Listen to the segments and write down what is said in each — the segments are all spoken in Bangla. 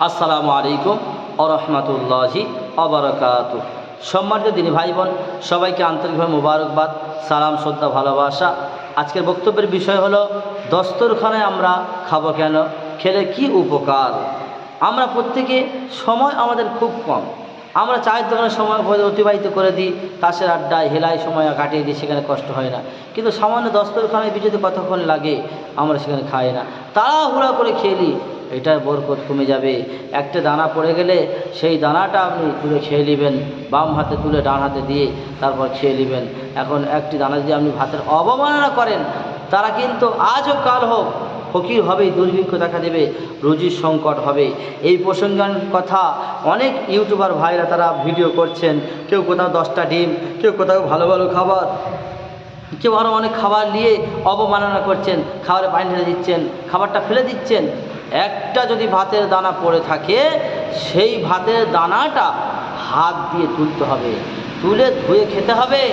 আসসালামু আলাইকুম আরহামতুল্লাহি অবরকাত সম্মানিত দিনী ভাই বোন সবাইকে আন্তরিকভাবে মোবারকবাদ, সালাম, শ্রদ্ধা, ভালোবাসা। আজকের বক্তব্যের বিষয় হলো, দস্তরখানায় আমরা খাব কেন? খেলে কি উপকার? আমরা প্রত্যেকে সময় আমাদের খুব কম। আমরা চায়ের দোকানে সময় অতিবাহিত করে দিই, তাসের আড্ডায় হেলায় সময় কাটিয়ে দিই, সেখানে কষ্ট হয় না। কিন্তু সামান্য দস্তরখানায় বিজেতে কতক্ষণ লাগে, আমরা সেখানে খাই না। তাড়াহুড়া করে নিই এটার বরকত কমে যাবে। একটা দানা পড়ে গেলে সেই দানাটা আপনি তুলে খেয়ে নেবেন, বাম হাতে তুলে ডান হাতে দিয়ে তারপর খেয়ে নেবেন। এখন একটি দানা যদি আপনি ভাতের অবমাননা করেন, তারা কিন্তু আজ হোক কাল হোক ফকির হবেই দুর্ভিক্ষ দেখা দেবে, রুজির সংকট হবে। এই প্রসঙ্গের কথা অনেক ইউটিউবার ভাইরা তারা ভিডিও করছেন। কেউ কোথাও দশটা ডিম, কেউ কোথাও ভালো ভালো খাবার, কেউ আরও অনেক খাবার নিয়ে অবমাননা করছেন। খাবারে পানি ঢেলে দিচ্ছেন, খাবারটা ফেলে দিচ্ছেন। একটা যদি ভাতের দানা পড়ে থাকে, সেই ভাতের দানাটা হাত দিয়ে তুলতে হবে। তুলে ধুয়ে খেতে হবে।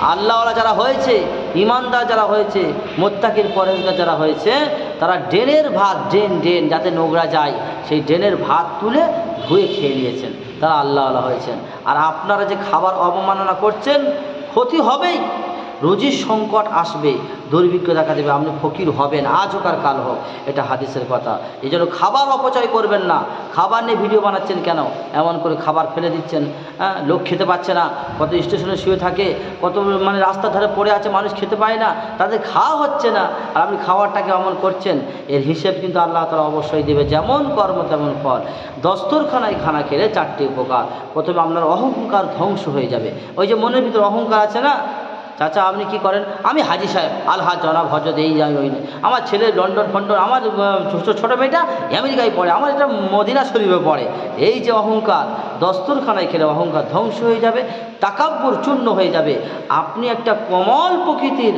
আল্লাহওয়ালা যারা হয়েছে, ইমানদার যারা হয়েছে, মোত্তাকির পরেজগার যারা হয়েছে, তারা ড্রেনের ভাত ড্রেন ড্রেন যাতে নোংরা যায়, সেই ড্রেনের ভাত তুলে ধুয়ে খেয়ে নিয়েছেন। তারা আল্লাহওয়ালা হয়েছেন। আর আপনারা যে খাবার অবমাননা করছেন, ক্ষতি হবেই। রুজির সংকট আসবে, দুর্ভিক্ষ দেখা দেবে, আপনি ফকির হবেন আজ হোক আর কাল হোক? এটা হাদিসের কথা। এই জন্য খাবার অপচয় করবেন না। খাবার নিয়ে ভিডিও বানাচ্ছেন কেন? এমন করে খাবার ফেলে দিচ্ছেন হ্যাঁ? লোক খেতে পাচ্ছে না। কত স্টেশনে শুয়ে থাকে, কত মানে রাস্তার ধারে পড়ে আছে, মানুষ খেতে পায় না। তাদের খাওয়া হচ্ছে না। আর আপনি খাবারটাকে অমন করছেন, এর হিসেব কিন্তু আল্লাহ তালা অবশ্যই দেবে। যেমন কর্ম, তেমন ফল। দস্তরখানায় খানা খেলে চারটি উপকার। প্রথমে আপনার অহংকার ধ্বংস হয়ে যাবে। ওই যে মনের ভিতরে অহংকার আছে না? চাচা, আপনি কি করেন? আমি হাজি সাহেব আলহা জনাব হজরত এই যাই ওই আমার ছেলে লন্ডন ফন্ডন, আমার ছোটো ছোটো মেয়েটা আমেরিকায় পড়ে, আমার এটা মদিনা শরীফে পড়ে। এই যে অহংকার দস্তরখানায় খেলে অহংকার ধ্বংস হয়ে যাবে, তাকাব্বর চূর্ণ হয়ে যাবে। আপনি একটা কমল প্রকৃতির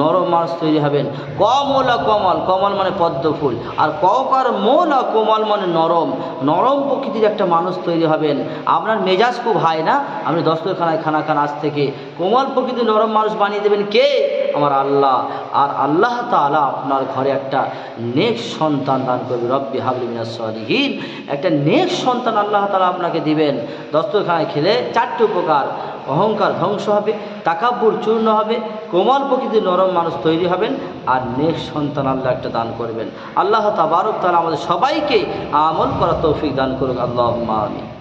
নরম মানুষ তৈরি হবেন। কমলা কমল কমল মানে পদ্ম ফুল, আর ককার মোলা কোমল মানে নরম। নরম প্রকৃতির একটা মানুষ তৈরি হবেন। আপনার মেজাজ খুব হাই না? আপনি দস্তরখানায় খানা খান আজ থেকে। কোমল প্রকৃতির নরম মানুষ বানিয়ে দেবেন কে? আমার আল্লাহ। আর আল্লাহ তাআলা আপনার ঘরে একটা নেক্সট সন্তান দান করবে। রব্বি হাবলি মিনাস একটা নেক্সট সন্তান আল্লাহ তালা আপনাকে দিবেন। দস্তরখানায় খেলে চারটি উপকার। অহংকার ধ্বংস হবে, তাকাব্বুর চূর্ণ হবে, কোমল প্রকৃতির নরম মানুষ তৈরি হবেন, আর নেক্সট সন্তান আল্লাহ একটা দান করবেন। আল্লাহ তাবারক তাআলা আমাদের সবাইকে আমল করা তৌফিক দান করুক। আল্লাহ আমিন।